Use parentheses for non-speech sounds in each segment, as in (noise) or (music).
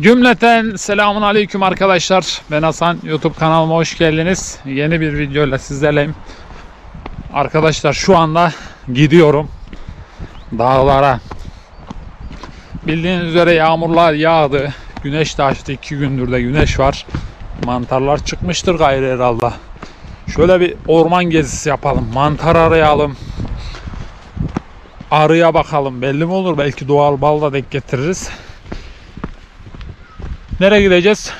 Cümleten selamun aleyküm arkadaşlar. Ben Hasan. YouTube kanalıma hoş geldiniz. Yeni bir videoyla sizlerleyim. Arkadaşlar şu anda gidiyorum dağlara. Bildiğiniz üzere yağmurlar yağdı. Güneş de açtı. iki gündür de güneş var. Mantarlar çıkmıştır gayrı herhalde. Şöyle bir orman gezisi yapalım. Mantar arayalım. Arıya bakalım. Belli mi olur? Belki doğal bal da denk getiririz. Nereye gideceğiz?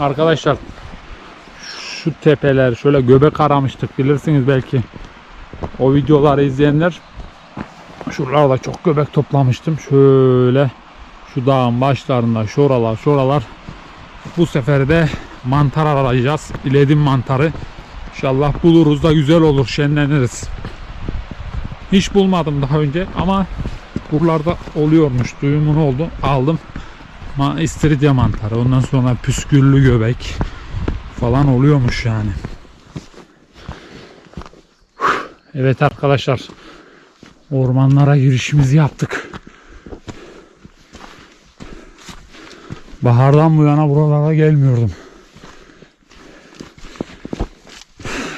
Arkadaşlar şu tepeler şöyle göbek aramıştık bilirsiniz belki. O videoları izleyenler şuralarda çok göbek toplamıştım. Şöyle şu dağın başlarında şuralar şuralar bu sefer de mantar arayacağız. İledim mantarı. İnşallah buluruz da güzel olur şenleniriz. Hiç bulmadım daha önce ama buralarda oluyormuş. Duyumun oldu. Aldım. Ma istiridye mantarı. Ondan sonra püsküllü göbek falan oluyormuş yani. Evet arkadaşlar. Ormanlara girişimizi yaptık. Bahardan bu yana buralara gelmiyordum.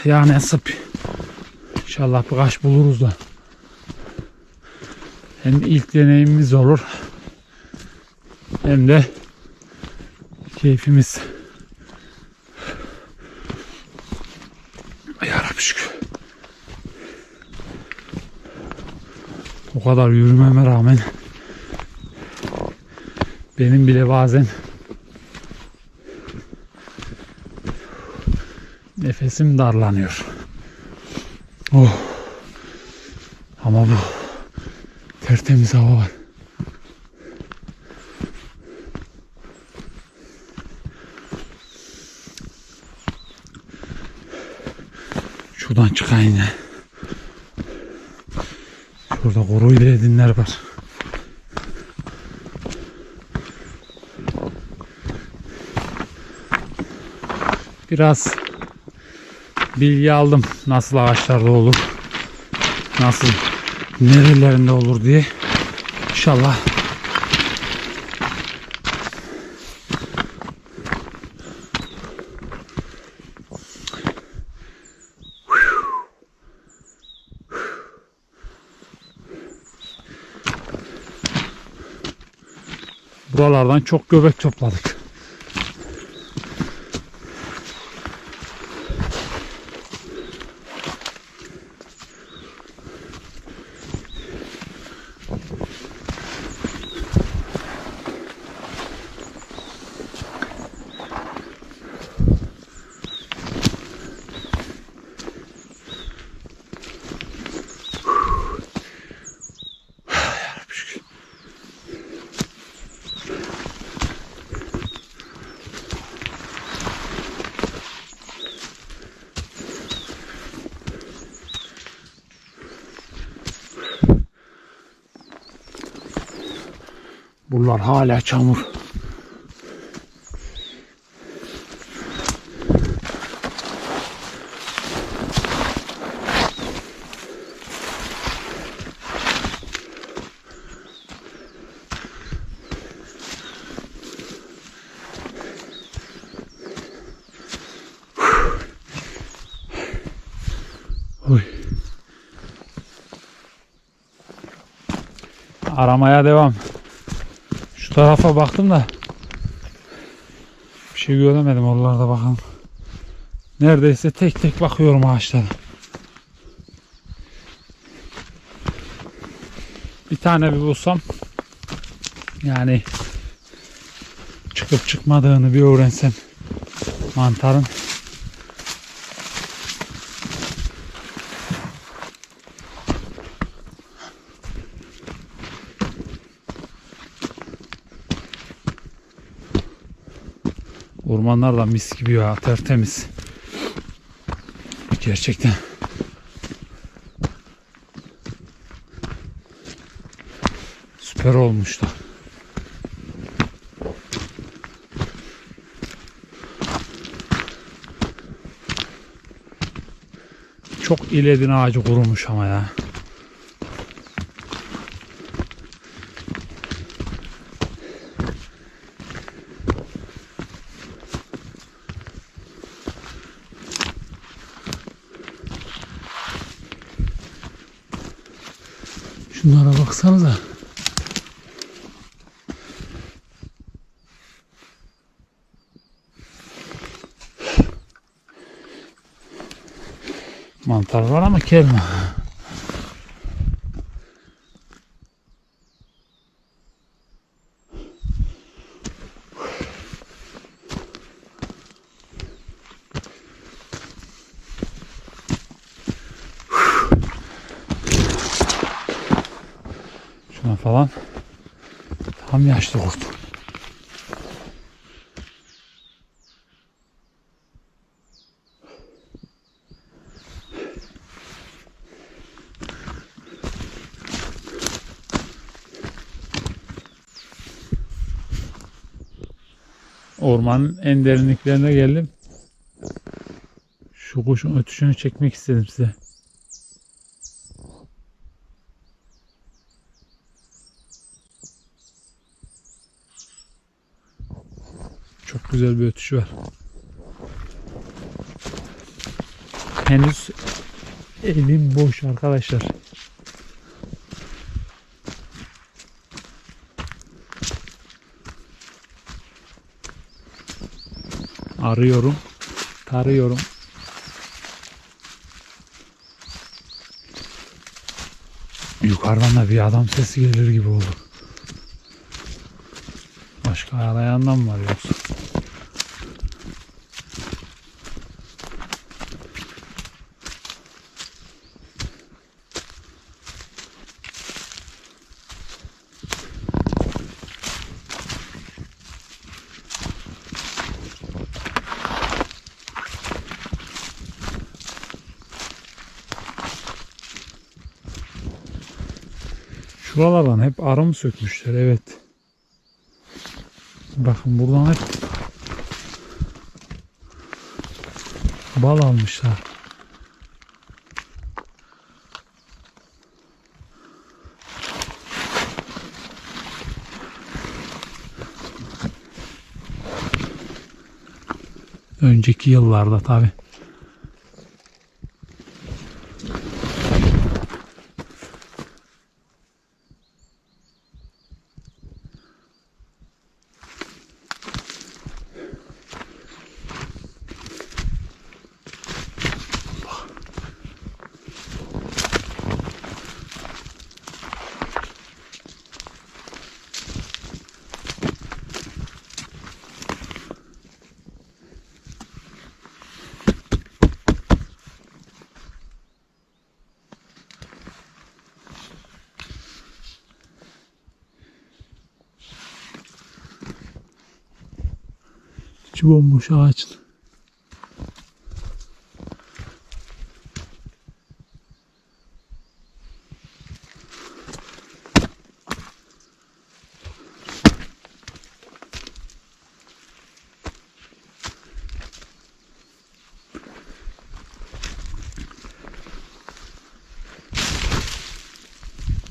Ya nasip. İnşallah birkaç buluruz da. Hem ilk deneyimimiz olur. Hem de keyfimiz. Yarabbim şükür. O kadar yürümeme rağmen benim bile bazen nefesim darlanıyor. Oh. Ama bu tertemiz hava var. Yine. Şurada koruyla edinler var. Biraz bilgi aldım nasıl ağaçlarda olur. Nasıl nerelerinde olur diye. İnşallah buralardan çok göbek topladık. Buralar hala çamur. Aramaya devam. Tarafa baktım da bir şey göremedim oralarda bakalım. Neredeyse tek tek bakıyorum ağaçlara. Bir tane bir bulsam yani çıkıp çıkmadığını bir öğrensem mantarın Ormanlar da mis gibi ya tertemiz. Gerçekten. Süper olmuştu. Çok iledin ağacı kurumuş ama ya. Baksanıza. Mantar var ama kelme. Şuna falan kurt. Ormanın en derinliklerine geldim. Şu kuşun ötüşünü çekmek istedim size. Çok güzel bir ötüşü var. Henüz elim boş arkadaşlar. Arıyorum, tarıyorum. Yukarıdan da bir adam sesi gelir gibi oldu. Başka arayandan mı var yoksa? Şuralardan hep arı mı sökmüşler? Evet. Bakın buradan hep bal almışlar. Önceki yıllarda tabi. İçi bomboş ağaçın.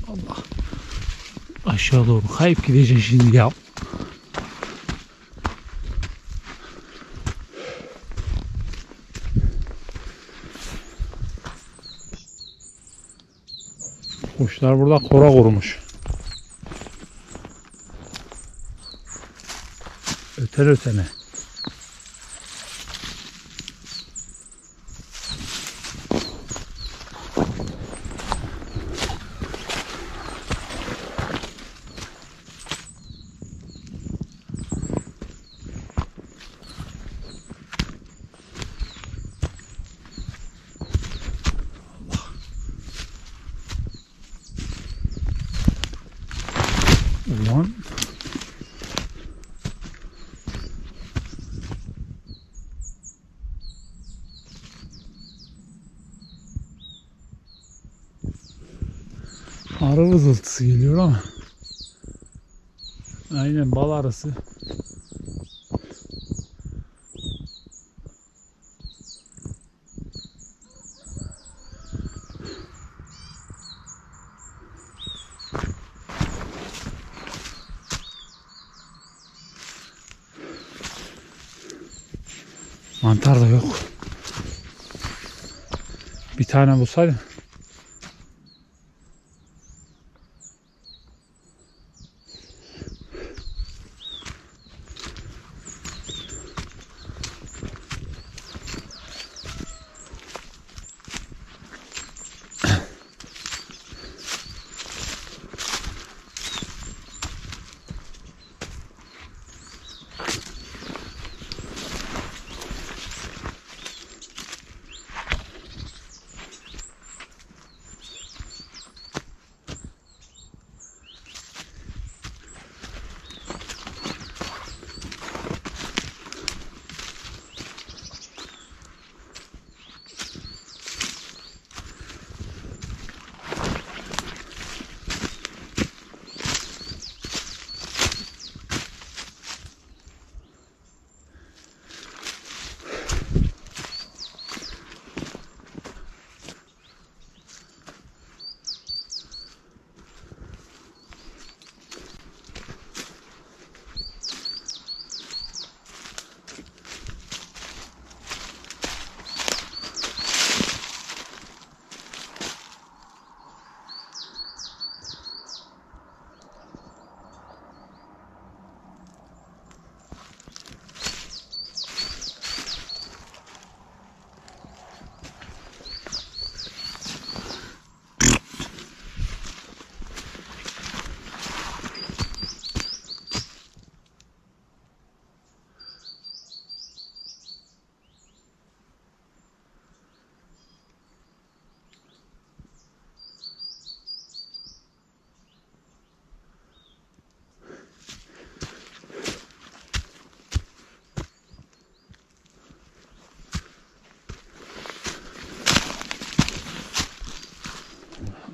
Allah. Aşağı doğru kayıp gidecek şimdi ya. Kuşlar burada kora kurmuş. Öter ötene. Ulan. Arı vızıltısı geliyor ama. Aynen bal arısı. Mantar da yok. Bir tane bulsaydım.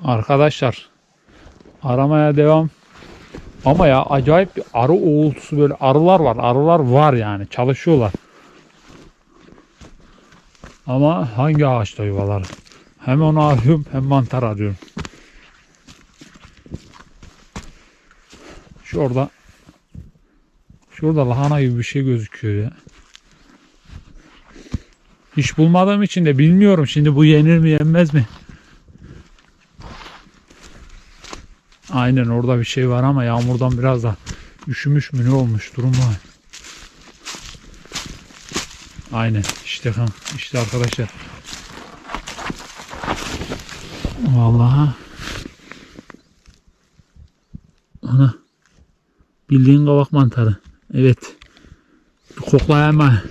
Arkadaşlar aramaya devam. Ama ya acayip bir arı uğultusu böyle arılar var. Arılar var yani çalışıyorlar. Ama hangi ağaçta yuvalar? Hem onu arıyorum hem mantar arıyorum. Şurada Şurada lahana gibi bir şey gözüküyor ya. Hiç bulmadığım için de bilmiyorum şimdi bu yenir mi yenmez mi? Aynen orada bir şey var ama yağmurdan biraz da üşümüş mü ne olmuş durum var. Aynen işte kan işte arkadaşlar. Vallahi ana bildiğin kavak mantarı. Evet. Bir koklayayım ben.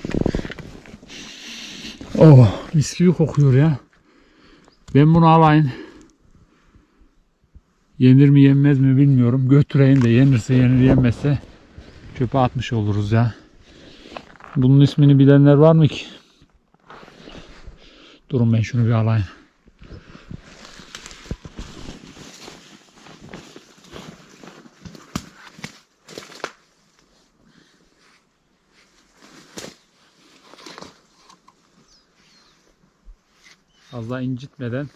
Oh mis gibi kokuyor ya. Ben bunu alayım. Yenir mi yenmez mi bilmiyorum. Götüreyim de yenirse yenir yenmezse çöpe atmış oluruz ya. Bunun ismini bilenler var mı ki? Durun ben şunu bir alayım. Fazla incitmeden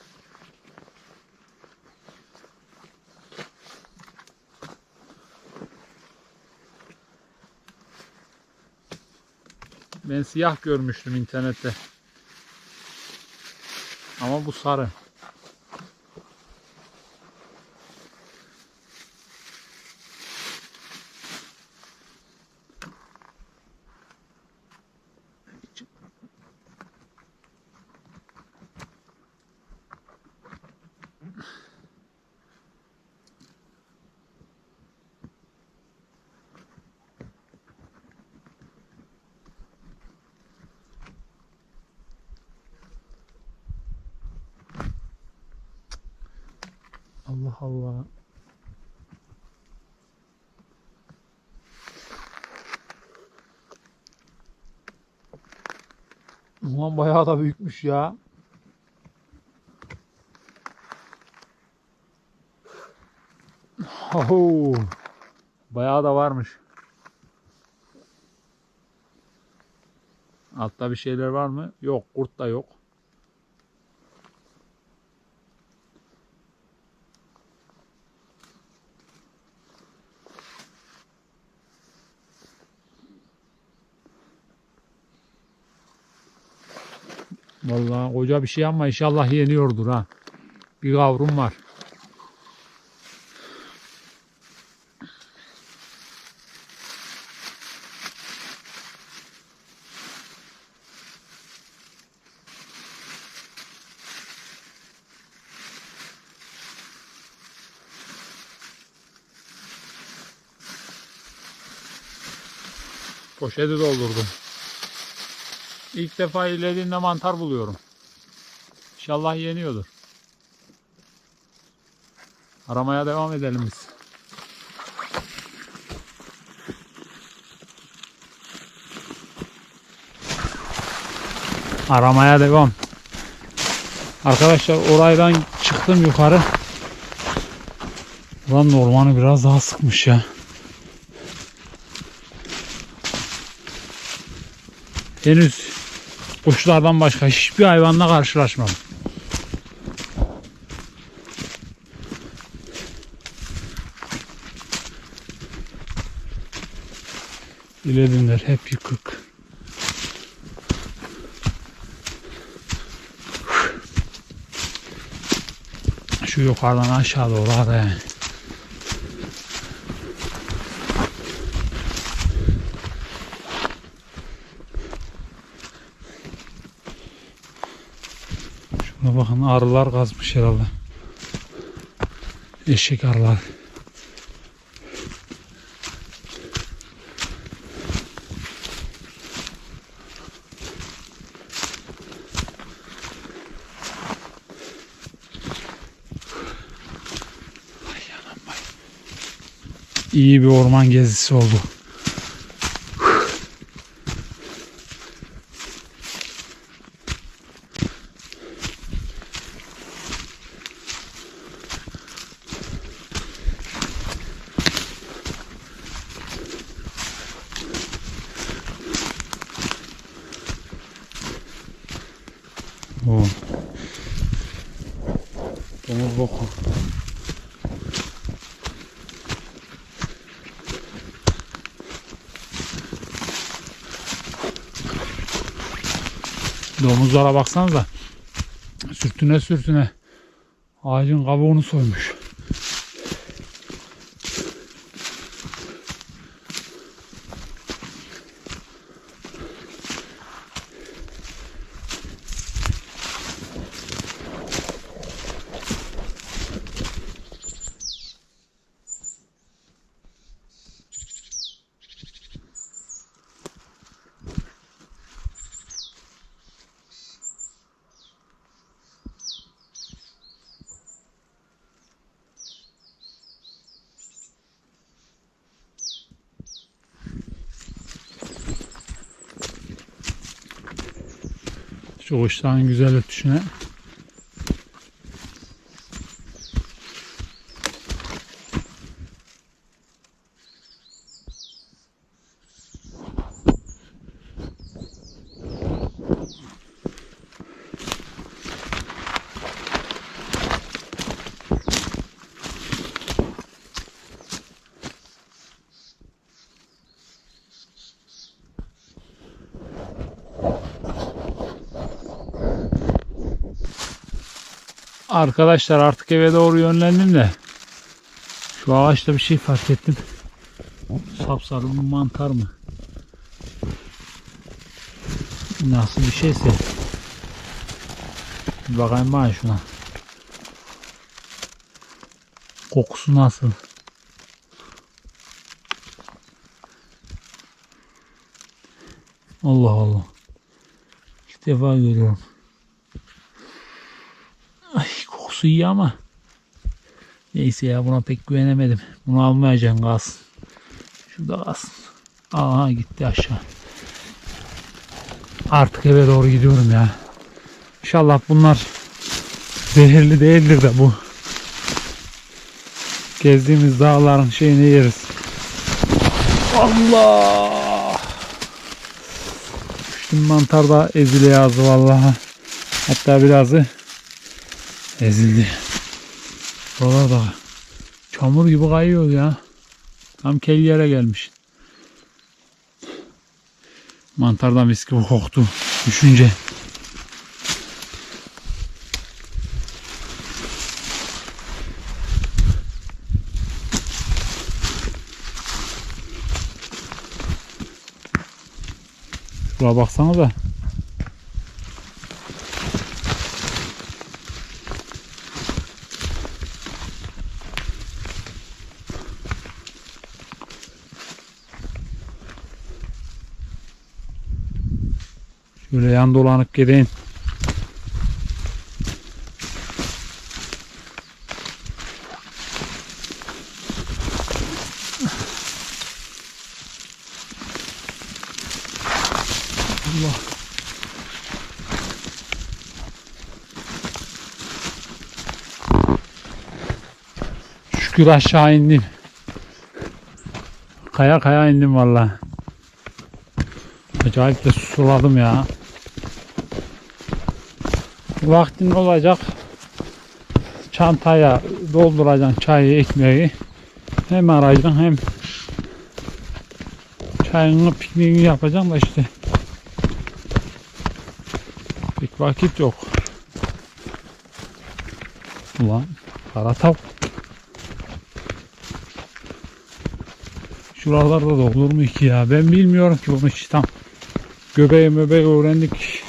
Ben siyah görmüştüm internette. Ama bu sarı. Allah Allah. Ulan bayağı da büyükmüş ya. Oho. Bayağı da varmış. Altta bir şeyler var mı? Yok. Kurt da yok. Vallahi koca bir şey ama inşallah yeniyordur ha. Bir kavrum var. Poşeti doldurdum. İlk defa ilerlediğinde mantar buluyorum. İnşallah yeniyordur. Aramaya devam edelim biz. Aramaya devam. Arkadaşlar oraydan çıktım yukarı. Ulan ormanı biraz daha sıkmış ya. Henüz kuşlardan başka hiçbir hayvanla karşılaşmadım. İledinler hep yıkık. Şu yukarıdan aşağı doğru araya. Şuna bakın arılar kazmış herhalde. Eşek arılar. İyi bir orman gezisi oldu. Domuzlara baksanıza. Sürtüne sürtüne. Ağacın kabuğunu soymuş. Şu kuşların güzel ötüşüne. Arkadaşlar artık eve doğru yönlendim de şu ağaçta bir şey fark ettim. Sapsarı mı mantar mı? Nasıl bir şeyse. Bir bakayım bana şuna. Kokusu nasıl? Allah Allah. İlk defa görüyorum. Ay kokusu iyi ama. Neyse ya buna pek güvenemedim. Bunu almayacağım kalsın. Şurada kalsın. Aha gitti aşağı. Artık eve doğru gidiyorum ya. İnşallah bunlar zehirli değildir de bu. Gezdiğimiz dağların şeyini yeriz. Allah! Düştüm mantar da ezile yazdı vallahi. Hatta birazı ezildi. Buralar da çamur gibi kayıyor ya. Tam kel yere gelmiş. Mantardan mis gibi koktu. Düşünce. Şuraya baksana da. Şöyle yan dolanıp gideyim. Allah. Şükür aşağı indim. Kaya kaya indim vallahi. Acayip de suladım ya. Vaktin olacak. Çantaya dolduracaksın çayı, ekmeği. Hem arayacaksın hem çayını, pikniğini yapacaksın da işte. Pek vakit yok. Ulan kara tavuk. Şuralarda da olur mu ki ya? Ben bilmiyorum ki bunu hiç tam. Göbeği möbeği öğrendik.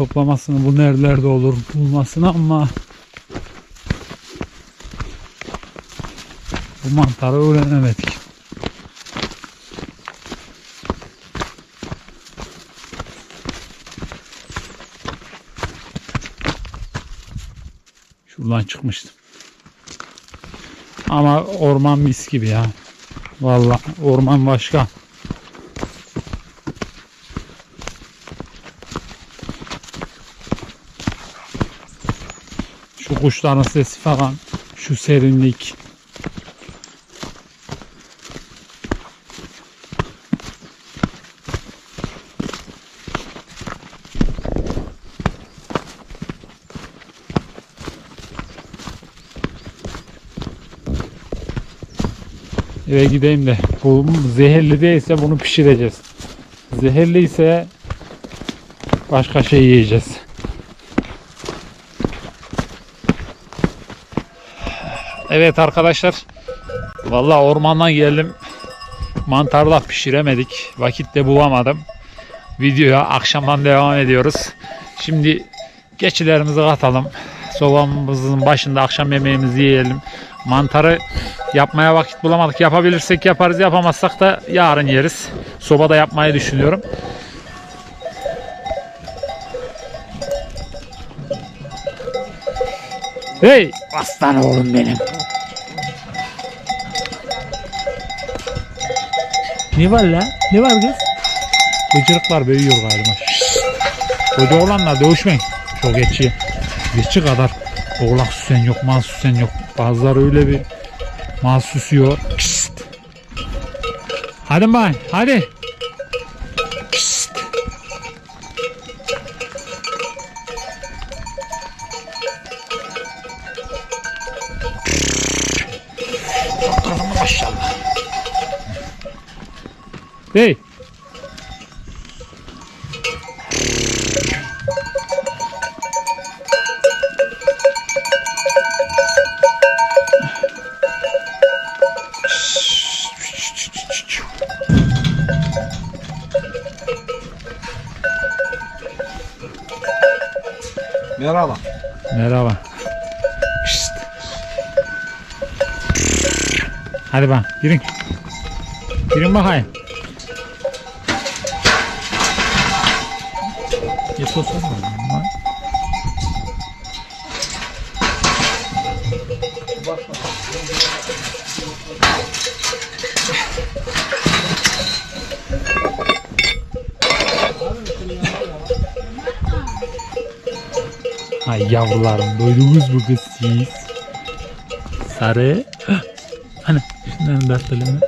Toplamasını bu nerelerde olur bulmasını ama bu mantarı öğrenemedik. Şuradan çıkmıştım. Ama orman mis gibi ya. Vallahi orman başka. kuşların sesi falan. Şu serinlik. Eve gideyim de bu zehirli değilse bunu pişireceğiz. Zehirli ise başka şey yiyeceğiz. Evet arkadaşlar. Vallahi ormandan geldim. Mantarla pişiremedik. Vakit de bulamadım. Videoya akşamdan devam ediyoruz. Şimdi geçilerimizi katalım. Sobamızın başında akşam yemeğimizi yiyelim. Mantarı yapmaya vakit bulamadık. Yapabilirsek yaparız. Yapamazsak da yarın yeriz. Sobada yapmayı düşünüyorum. Hey aslan oğlum benim. Ne var la? Ne var kız? Bıcırıklar büyüyor galiba. Koca oğlanla dövüşmeyin. Çok geçi. Geçi kadar oğlak süsen yok, mal süsen yok. Bazıları öyle bir mal süsüyor. Kşt. Hadi bay, hadi. Merhaba. Merhaba. Pişt. Hadi bak girin. Girin bakayım. Bir sos var Ay yavrularım doydunuz mu kız siz? Sarı. Hani da atalım.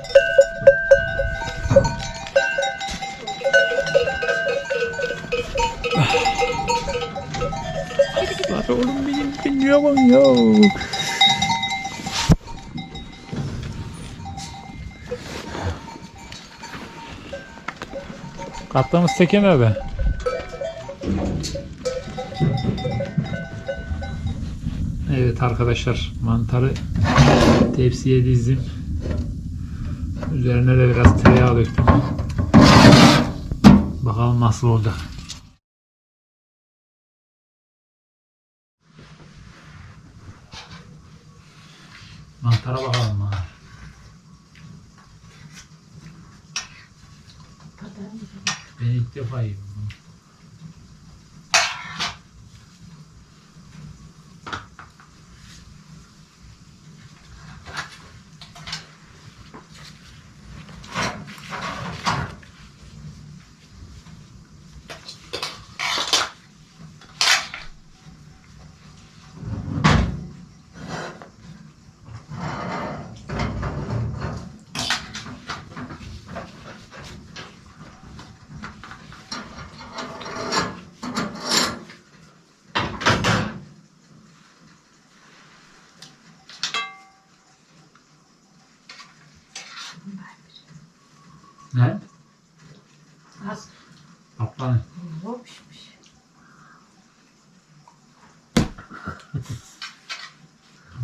Sarı oğlum benim bilmiyorum ya. Kattığımız seke Arkadaşlar mantarı tepsiye dizdim. Üzerine de biraz tereyağı döktüm. Bakalım nasıl olacak. Mantara bakalım ha. Ben ilk defa yiyorum. bunu. Ne? Az Kaplan. zor pişmiş.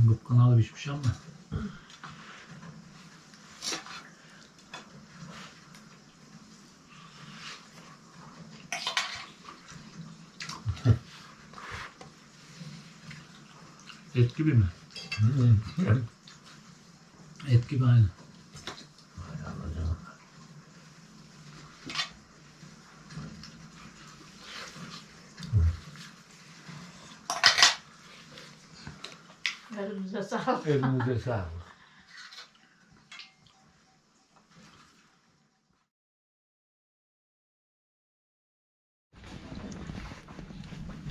Gıpkanalı pişmiş ama. Et gibi mi? Et gibi aynı. Elimize sağlık. Elinize sağlık.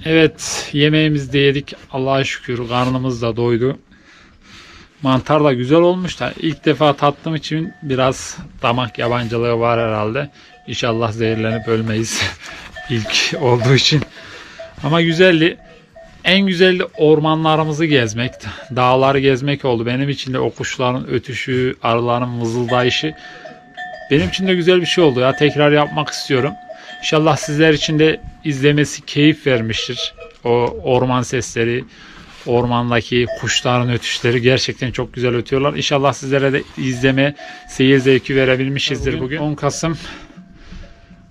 Evet yemeğimizi de yedik. Allah'a şükür karnımız da doydu. Mantar da güzel olmuş da ilk defa tattığım için biraz damak yabancılığı var herhalde. İnşallah zehirlenip ölmeyiz (laughs) ilk olduğu için. Ama güzeldi. En güzeli ormanlarımızı gezmek, dağları gezmek oldu. Benim için de o kuşların ötüşü, arıların vızıldayışı benim için de güzel bir şey oldu ya. Tekrar yapmak istiyorum. İnşallah sizler için de izlemesi keyif vermiştir. O orman sesleri, ormandaki kuşların ötüşleri gerçekten çok güzel ötüyorlar. İnşallah sizlere de izleme, seyir zevki verebilmişizdir bugün. 10 Kasım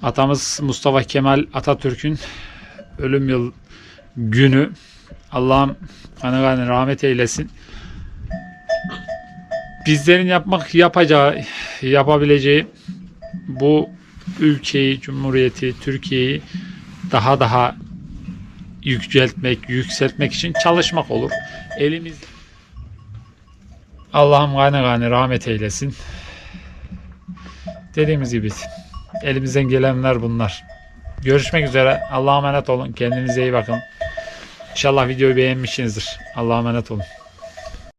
atamız Mustafa Kemal Atatürk'ün ölüm yıl günü. Allah'ım kanı rahmet eylesin. Bizlerin yapmak yapacağı, yapabileceği bu ülkeyi, cumhuriyeti, Türkiye'yi daha daha yüceltmek, yükseltmek için çalışmak olur. Elimiz Allah'ım gani gani rahmet eylesin. Dediğimiz gibi elimizden gelenler bunlar. Görüşmek üzere. Allah'a emanet olun. Kendinize iyi bakın. İnşallah videoyu beğenmişsinizdir. Allah'a emanet olun.